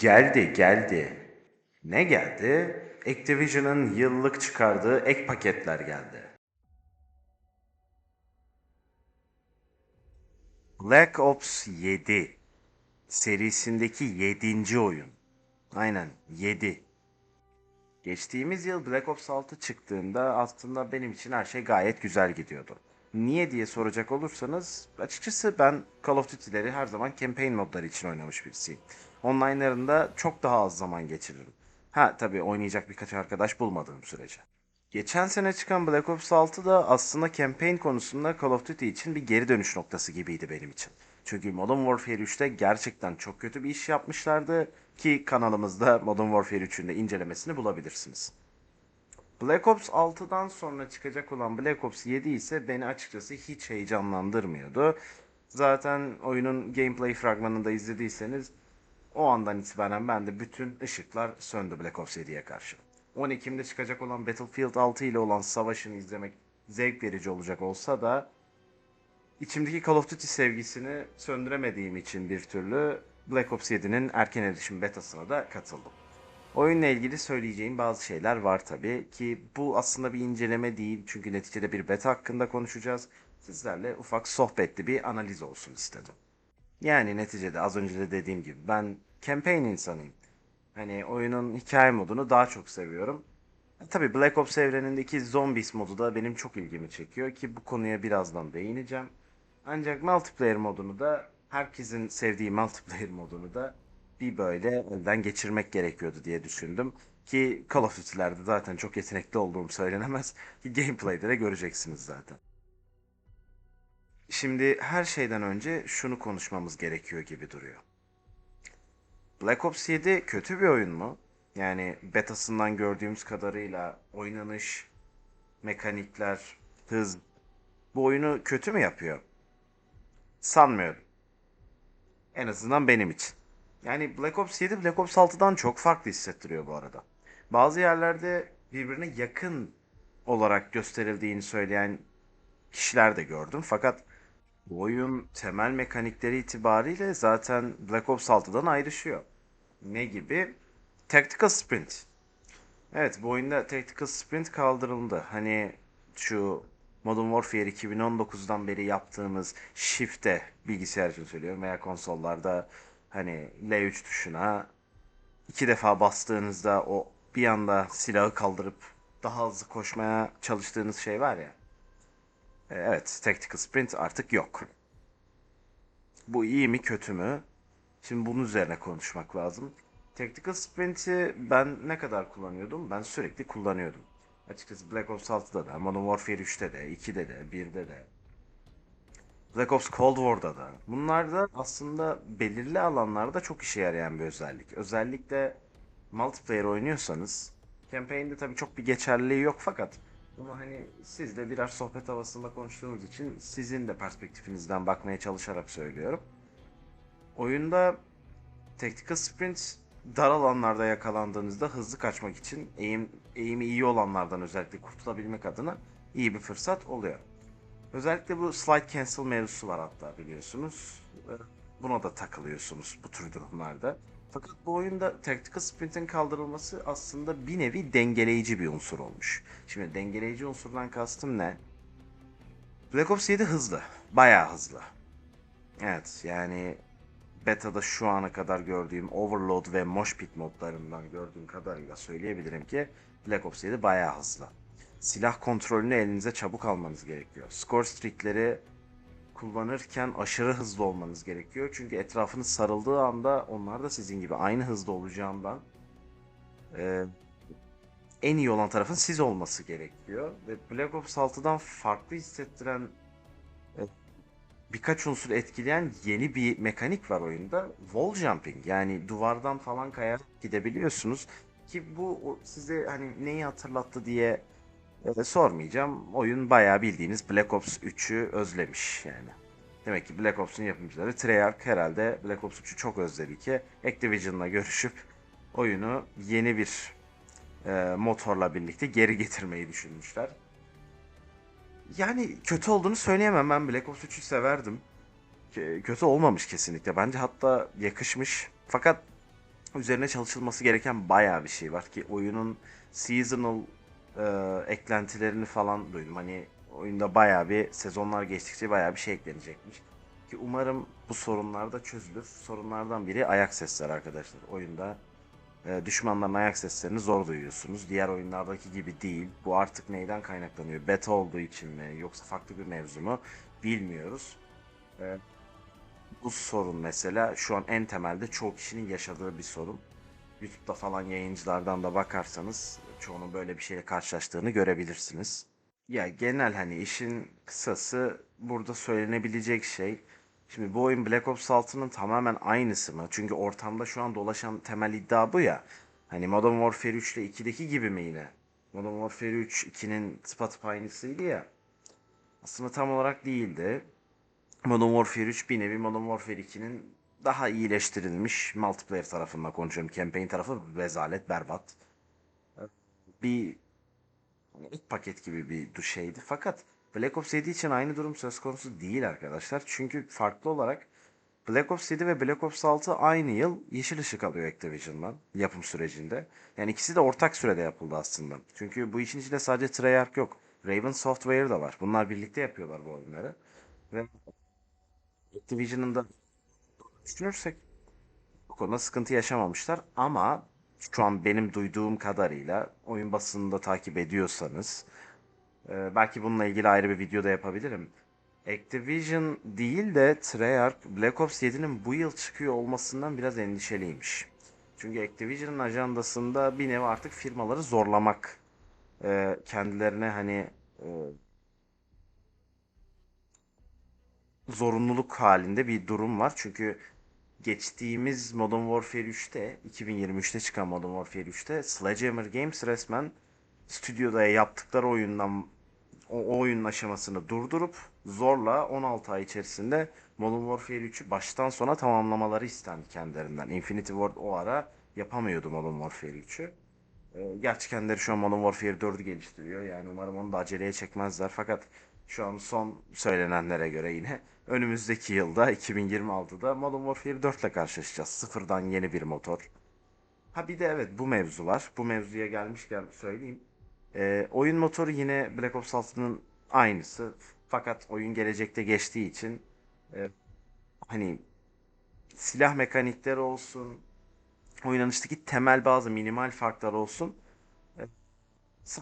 Geldi geldi. Ne geldi? Activision'ın yıllık çıkardığı ek paketler geldi. Black Ops 7 serisindeki 7. oyun. Aynen 7. Geçtiğimiz yıl Black Ops 6 çıktığında aslında benim için her şey gayet güzel gidiyordu. Niye diye soracak olursanız açıkçası ben Call of Duty'leri her zaman campaign modları için oynamış birisiyim. Online'larında çok daha az zaman geçiririm. Ha tabii oynayacak birkaç arkadaş bulmadığım sürece. Geçen sene çıkan Black Ops 6 da aslında campaign konusunda Call of Duty için bir geri dönüş noktası gibiydi benim için. Çünkü Modern Warfare 3'te gerçekten çok kötü bir iş yapmışlardı ki kanalımızda Modern Warfare 3'ün de incelemesini bulabilirsiniz. Black Ops 6'dan sonra çıkacak olan Black Ops 7 ise beni açıkçası hiç heyecanlandırmıyordu. Zaten oyunun gameplay fragmanını da izlediyseniz o andan itibaren bende bütün ışıklar söndü Black Ops 7'ye karşı. 10 Ekim'de çıkacak olan Battlefield 6 ile olan savaşını izlemek zevk verici olacak olsa da içimdeki Call of Duty sevgisini söndüremediğim için bir türlü Black Ops 7'nin erken erişim betasına da katıldım. Oyunla ilgili söyleyeceğim bazı şeyler var tabii ki bu aslında bir inceleme değil çünkü neticede bir beta hakkında konuşacağız. Sizlerle ufak sohbetli bir analiz olsun istedim. Yani neticede az önce de dediğim gibi ben campaign insanıyım. Hani oyunun hikaye modunu daha çok seviyorum. E, Tabii Black Ops evrenindeki Zombies modu da benim çok ilgimi çekiyor ki bu konuya birazdan değineceğim. Ancak multiplayer modunu da herkesin sevdiği multiplayer modunu da bir böyle elden geçirmek gerekiyordu diye düşündüm. Ki Call of Duty'lerde zaten çok yetenekli olduğum söylenemez. Ki gameplay'de de göreceksiniz zaten. Şimdi her şeyden önce şunu konuşmamız gerekiyor gibi duruyor. Black Ops 7 kötü bir oyun mu? Yani betasından gördüğümüz kadarıyla oynanış, mekanikler, hız bu oyunu kötü mü yapıyor? Sanmıyorum. En azından benim için. Yani Black Ops 7 Black Ops 6'dan çok farklı hissettiriyor bu arada. Bazı yerlerde birbirine yakın olarak gösterildiğini söyleyen kişiler de gördüm. Fakat bu oyun temel mekanikleri itibariyle zaten Black Ops 6'dan ayrışıyor. Ne gibi? Tactical Sprint. Evet bu oyunda Tactical Sprint kaldırıldı. Hani şu Modern Warfare 2019'dan beri yaptığımız Shift'e bilgisayar için söylüyorum veya konsollarda hani L3 tuşuna iki defa bastığınızda o bir anda silahı kaldırıp daha hızlı koşmaya çalıştığınız şey var ya. E, Evet, Tactical Sprint artık yok. Bu iyi mi kötü mü? Şimdi bunun üzerine konuşmak lazım. Tactical Sprint'i ben ne kadar kullanıyordum? Ben sürekli kullanıyordum. Açıkçası Black Ops 6'da da, Modern Warfare 3'te de, 2'de de, 1'de de, Black Ops Cold War'da da. Bunlar da aslında belirli alanlarda çok işe yarayan bir özellik. Özellikle multiplayer oynuyorsanız, campaign'de tabii çok bir geçerliliği yok fakat ama hani siz de birer sohbet havasında konuştuğumuz için sizin de perspektifinizden bakmaya çalışarak söylüyorum. Oyunda Tactical Sprint dar alanlarda yakalandığınızda hızlı kaçmak için eğim, eğimi iyi olanlardan özellikle kurtulabilmek adına iyi bir fırsat oluyor. Özellikle bu slide cancel mevzusu var hatta biliyorsunuz. Buna da takılıyorsunuz bu tür durumlarda. Fakat bu oyunda Tactical Sprint'in kaldırılması aslında bir nevi dengeleyici bir unsur olmuş. Şimdi dengeleyici unsurdan kastım ne? Black Ops 7 hızlı. Bayağı hızlı. Evet yani beta'da şu ana kadar gördüğüm Overload ve Mosh Pit modlarından gördüğüm kadarıyla söyleyebilirim ki Black Ops 7 bayağı hızlı. Silah kontrolünü elinize çabuk almanız gerekiyor. Score streakleri kullanırken aşırı hızlı olmanız gerekiyor. Çünkü etrafınız sarıldığı anda onlar da sizin gibi aynı hızda olacağından e, en iyi olan tarafın siz olması gerekiyor. Ve Black Ops 6'dan farklı hissettiren e, birkaç unsur etkileyen yeni bir mekanik var oyunda. Wall jumping yani duvardan falan kayarak gidebiliyorsunuz. Ki bu size hani neyi hatırlattı diye e, sormayacağım. Oyun bayağı bildiğiniz Black Ops 3'ü özlemiş yani. Demek ki Black Ops'un yapımcıları Treyarch herhalde Black Ops 3'ü çok özledi ki Activision'la görüşüp oyunu yeni bir e, motorla birlikte geri getirmeyi düşünmüşler. Yani kötü olduğunu söyleyemem. Ben Black Ops 3'ü severdim. Kötü olmamış kesinlikle. Bence hatta yakışmış. Fakat üzerine çalışılması gereken bayağı bir şey var ki oyunun seasonal e, eklentilerini falan duydum. Hani oyunda bayağı bir sezonlar geçtikçe bayağı bir şey eklenecekmiş. Ki umarım bu sorunlar da çözülür. Sorunlardan biri ayak sesleri arkadaşlar. Oyunda e, düşmanların ayak seslerini zor duyuyorsunuz. Diğer oyunlardaki gibi değil. Bu artık neyden kaynaklanıyor? Beta olduğu için mi yoksa farklı bir mevzu mu bilmiyoruz. E, bu sorun mesela şu an en temelde çoğu kişinin yaşadığı bir sorun. YouTube'da falan yayıncılardan da bakarsanız çoğunun böyle bir şeyle karşılaştığını görebilirsiniz. Ya genel hani işin kısası burada söylenebilecek şey. Şimdi bu oyun Black Ops 6'nın tamamen aynısı mı? Çünkü ortamda şu an dolaşan temel iddia bu ya. Hani Modern Warfare 3 ile 2'deki gibi mi yine? Modern Warfare 3 2'nin tıpatıp aynısıydı ya. Aslında tam olarak değildi. Modern Warfare 3 bir nevi Modern Warfare 2'nin daha iyileştirilmiş multiplayer tarafından konuşuyorum. Campaign tarafı rezalet, berbat. Bir hani ilk paket gibi bir şeydi. Fakat Black Ops 7 için aynı durum söz konusu değil arkadaşlar. Çünkü farklı olarak Black Ops 7 ve Black Ops 6 aynı yıl yeşil ışık alıyor Activision'dan yapım sürecinde. Yani ikisi de ortak sürede yapıldı aslında. Çünkü bu işin içinde sadece Treyarch yok. Raven Software da var. Bunlar birlikte yapıyorlar bu oyunları. Ve Activision'ın da düşünürsek bu konuda sıkıntı yaşamamışlar ama şu an benim duyduğum kadarıyla oyun basınında takip ediyorsanız e, belki bununla ilgili ayrı bir video da yapabilirim. Activision değil de Treyarch Black Ops 7'nin bu yıl çıkıyor olmasından biraz endişeliymiş. Çünkü Activision'ın ajandasında bir nevi artık firmaları zorlamak, e, kendilerine hani e, zorunluluk halinde bir durum var. Çünkü geçtiğimiz Modern Warfare 3'te, 2023'te çıkan Modern Warfare 3'te Sledgehammer Games resmen stüdyoda yaptıkları oyundan o, o oyunun aşamasını durdurup zorla 16 ay içerisinde Modern Warfare 3'ü baştan sona tamamlamaları istendi kendilerinden. Infinity Ward o ara yapamıyordu Modern Warfare 3'ü. Ee, gerçi kendileri şu an Modern Warfare 4'ü geliştiriyor. Yani umarım onu da aceleye çekmezler. Fakat şu an son söylenenlere göre yine önümüzdeki yılda 2026'da Modern Warfare 4 ile karşılaşacağız. Sıfırdan yeni bir motor. Ha bir de evet bu mevzu var. Bu mevzuya gelmişken söyleyeyim. Ee, oyun motoru yine Black Ops 6'nın aynısı. Fakat oyun gelecekte geçtiği için e, hani silah mekanikleri olsun, oynanıştaki temel bazı minimal farklar olsun. e,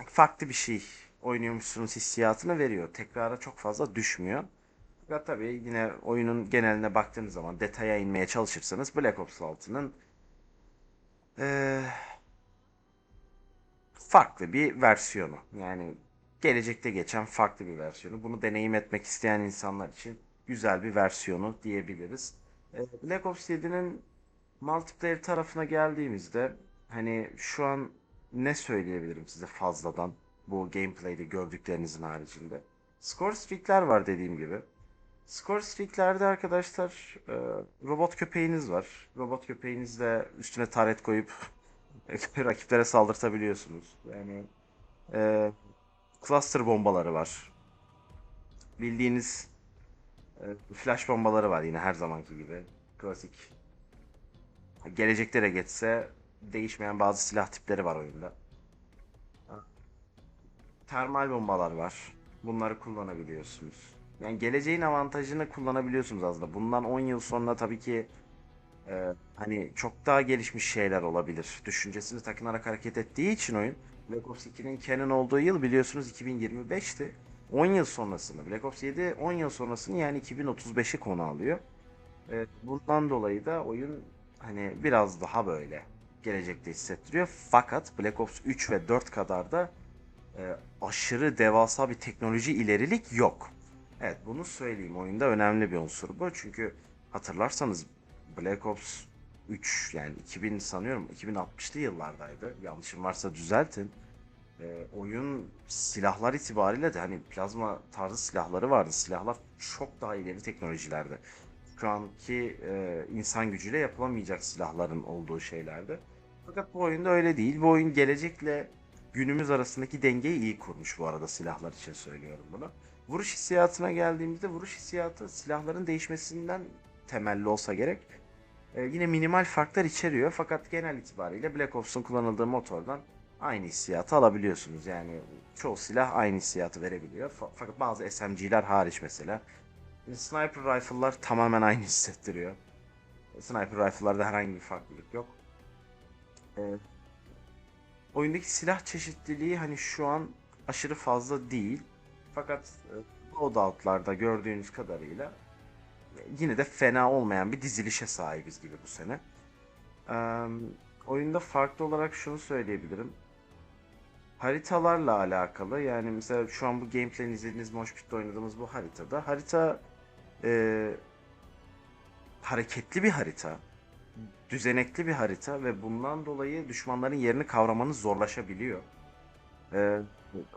farklı bir şey oynuyormuşsunuz hissiyatını veriyor. Tekrara çok fazla düşmüyor. Fakat tabii yine oyunun geneline baktığınız zaman detaya inmeye çalışırsanız Black Ops 6'nın farklı bir versiyonu. Yani gelecekte geçen farklı bir versiyonu. Bunu deneyim etmek isteyen insanlar için güzel bir versiyonu diyebiliriz. Ee, Black Ops 7'nin multiplayer tarafına geldiğimizde hani şu an ne söyleyebilirim size fazladan bu gameplay'de gördüklerinizin haricinde. Score streak'ler var dediğim gibi. Score streak'lerde arkadaşlar e, robot köpeğiniz var. Robot köpeğinizle üstüne taret koyup rakiplere saldırtabiliyorsunuz. Yani e, cluster bombaları var. Bildiğiniz e, flash bombaları var yine her zamanki gibi. Klasik. Gelecekte de geçse değişmeyen bazı silah tipleri var oyunda. Termal bombalar var. Bunları kullanabiliyorsunuz. Yani geleceğin avantajını kullanabiliyorsunuz aslında. Bundan 10 yıl sonra tabii ki e, hani çok daha gelişmiş şeyler olabilir. Düşüncesini takınarak hareket ettiği için oyun. Black Ops 2'nin canon olduğu yıl biliyorsunuz 2025'ti. 10 yıl sonrasını, Black Ops 7 10 yıl sonrasını yani 2035'i konu alıyor. E, bundan dolayı da oyun hani biraz daha böyle gelecekte hissettiriyor. Fakat Black Ops 3 ve 4 kadar da e, aşırı devasa bir teknoloji ilerilik yok. Evet bunu söyleyeyim. Oyunda önemli bir unsur bu. Çünkü hatırlarsanız Black Ops 3 yani 2000 sanıyorum 2060'lı yıllardaydı. Yanlışım varsa düzeltin. E, oyun silahlar itibariyle de hani plazma tarzı silahları vardı. Silahlar çok daha ileri teknolojilerde. Şu anki e, insan gücüyle yapılamayacak silahların olduğu şeylerde. Fakat bu oyunda öyle değil. Bu oyun gelecekle günümüz arasındaki dengeyi iyi kurmuş bu arada silahlar için söylüyorum bunu. Vuruş hissiyatına geldiğimizde vuruş hissiyatı silahların değişmesinden temelli olsa gerek. E, yine minimal farklar içeriyor fakat genel itibariyle Black Ops'un kullanıldığı motordan aynı hissiyatı alabiliyorsunuz. Yani çoğu silah aynı hissiyatı verebiliyor. Fa- fakat bazı SMG'ler hariç mesela. Sniper rifle'lar tamamen aynı hissettiriyor. Sniper rifle'larda herhangi bir farklılık yok. Ee, oyundaki silah çeşitliliği hani şu an aşırı fazla değil. Fakat e, loadout'larda gördüğünüz kadarıyla e, yine de fena olmayan bir dizilişe sahibiz gibi bu sene. Oyunda farklı olarak şunu söyleyebilirim. Haritalarla alakalı yani mesela şu an bu gameplay'ini izlediğiniz Mosh Pit'te oynadığımız bu haritada harita e, hareketli bir harita, düzenekli bir harita ve bundan dolayı düşmanların yerini kavramanız zorlaşabiliyor. Ee,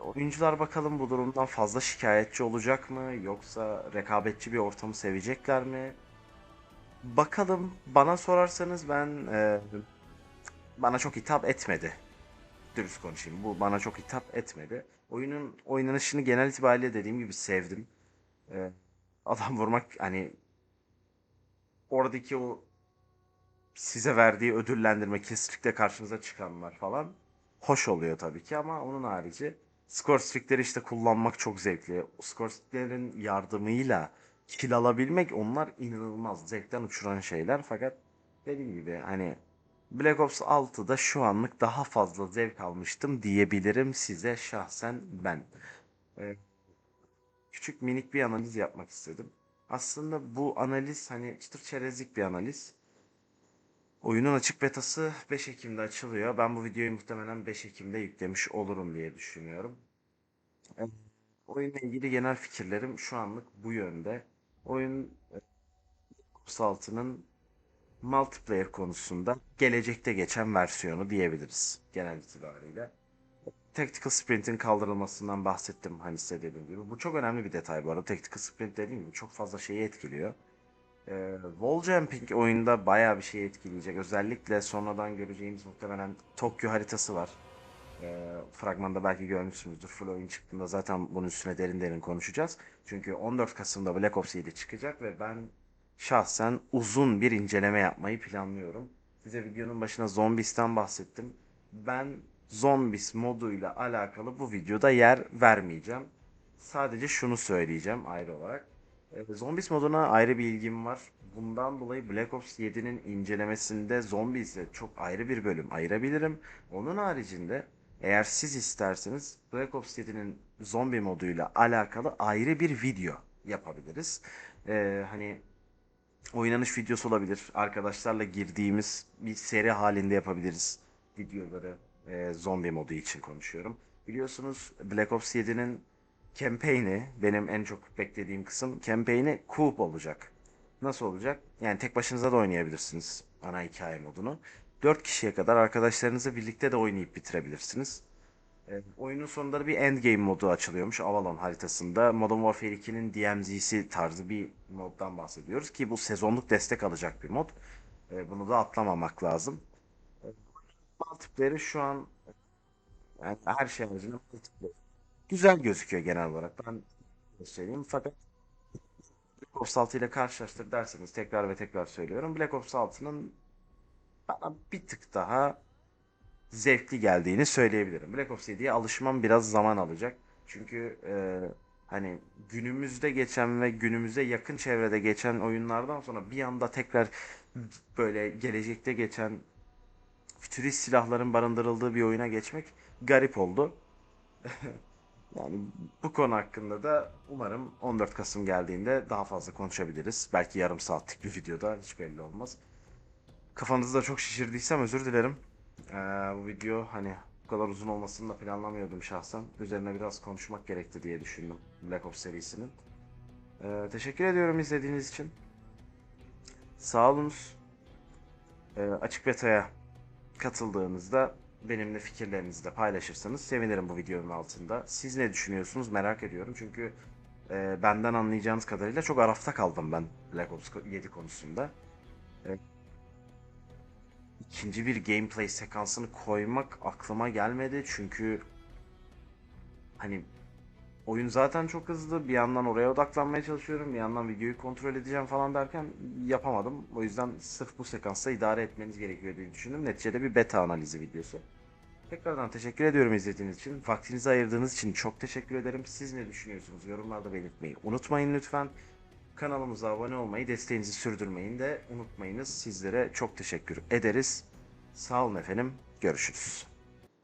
oyuncular bakalım bu durumdan fazla şikayetçi olacak mı yoksa rekabetçi bir ortamı sevecekler mi? Bakalım bana sorarsanız ben e, bana çok hitap etmedi. Dürüst konuşayım. Bu bana çok hitap etmedi. Oyunun oynanışını genel itibariyle dediğim gibi sevdim. Ee, adam vurmak hani oradaki o size verdiği ödüllendirme kesinlikle karşınıza çıkanlar falan hoş oluyor tabii ki ama onun harici skor streakleri işte kullanmak çok zevkli. Streaklerin yardımıyla kill alabilmek onlar inanılmaz zevkten uçuran şeyler fakat dediğim gibi hani Black Ops 6'da şu anlık daha fazla zevk almıştım diyebilirim size şahsen ben. Ee, küçük minik bir analiz yapmak istedim. Aslında bu analiz hani çıtır çerezlik bir analiz. Oyunun açık betası 5 Ekim'de açılıyor. Ben bu videoyu muhtemelen 5 Ekim'de yüklemiş olurum diye düşünüyorum. Evet. Oyunla ilgili genel fikirlerim şu anlık bu yönde. Oyun e, 6'nın multiplayer konusunda gelecekte geçen versiyonu diyebiliriz genel itibariyle. Tactical Sprint'in kaldırılmasından bahsettim hani size dediğim gibi. Bu çok önemli bir detay bu arada. Tactical Sprint dediğim gibi çok fazla şeyi etkiliyor. Ee, wall jumping oyunda bayağı bir şey etkileyecek. Özellikle sonradan göreceğimiz muhtemelen Tokyo haritası var. Ee, fragmanda belki görmüşsünüzdür. Full oyun çıktığında zaten bunun üstüne derin derin konuşacağız. Çünkü 14 Kasım'da Black Ops 7 çıkacak ve ben şahsen uzun bir inceleme yapmayı planlıyorum. Size videonun başına Zombies'ten bahsettim. Ben Zombies moduyla alakalı bu videoda yer vermeyeceğim. Sadece şunu söyleyeceğim ayrı olarak. Ee, Zombies moduna ayrı bir ilgim var. Bundan dolayı Black Ops 7'nin incelemesinde Zombies'e çok ayrı bir bölüm ayırabilirim. Onun haricinde eğer siz isterseniz Black Ops 7'nin zombi moduyla alakalı ayrı bir video yapabiliriz. Ee, hani oynanış videosu olabilir. Arkadaşlarla girdiğimiz bir seri halinde yapabiliriz videoları. e, zombi modu için konuşuyorum. Biliyorsunuz Black Ops 7'nin campaign'i benim en çok beklediğim kısım campaign'i coop olacak. Nasıl olacak? Yani tek başınıza da oynayabilirsiniz ana hikaye modunu. 4 kişiye kadar arkadaşlarınızla birlikte de oynayıp bitirebilirsiniz. E, oyunun sonunda da bir endgame modu açılıyormuş Avalon haritasında. Modern Warfare 2'nin DMZ'si tarzı bir moddan bahsediyoruz ki bu sezonluk destek alacak bir mod. E, bunu da atlamamak lazım. E, multiplayer'ı şu an yani her şey haricinde multiplayer. Güzel gözüküyor genel olarak. Ben söyleyeyim fakat Black Ops 6 ile karşılaştır derseniz tekrar ve tekrar söylüyorum. Black Ops 6'nın bana bir tık daha zevkli geldiğini söyleyebilirim. Black Ops 7'ye alışmam biraz zaman alacak. Çünkü e, hani günümüzde geçen ve günümüze yakın çevrede geçen oyunlardan sonra bir anda tekrar böyle gelecekte geçen fütürist silahların barındırıldığı bir oyuna geçmek garip oldu. Yani bu konu hakkında da umarım 14 Kasım geldiğinde daha fazla konuşabiliriz. Belki yarım saatlik bir videoda hiç belli olmaz. Kafanızı da çok şişirdiysem özür dilerim. Ee, bu video hani bu kadar uzun olmasını da planlamıyordum şahsen. Üzerine biraz konuşmak gerekti diye düşündüm Black Ops serisinin. Ee, teşekkür ediyorum izlediğiniz için. Sağ. Ee, açık beta'ya katıldığınızda benimle fikirlerinizi de paylaşırsanız sevinirim bu videonun altında. Siz ne düşünüyorsunuz merak ediyorum. Çünkü e, benden anlayacağınız kadarıyla çok arafta kaldım ben Black Ops 7 konusunda. E, ikinci bir gameplay sekansını koymak aklıma gelmedi çünkü hani oyun zaten çok hızlı. Bir yandan oraya odaklanmaya çalışıyorum. Bir yandan videoyu kontrol edeceğim falan derken yapamadım. O yüzden sırf bu sekansta idare etmeniz gerekiyor diye düşündüm. Neticede bir beta analizi videosu. Tekrardan teşekkür ediyorum izlediğiniz için. Vaktinizi ayırdığınız için çok teşekkür ederim. Siz ne düşünüyorsunuz? Yorumlarda belirtmeyi unutmayın lütfen. Kanalımıza abone olmayı, desteğinizi sürdürmeyi de unutmayınız. Sizlere çok teşekkür ederiz. Sağ olun efendim. Görüşürüz.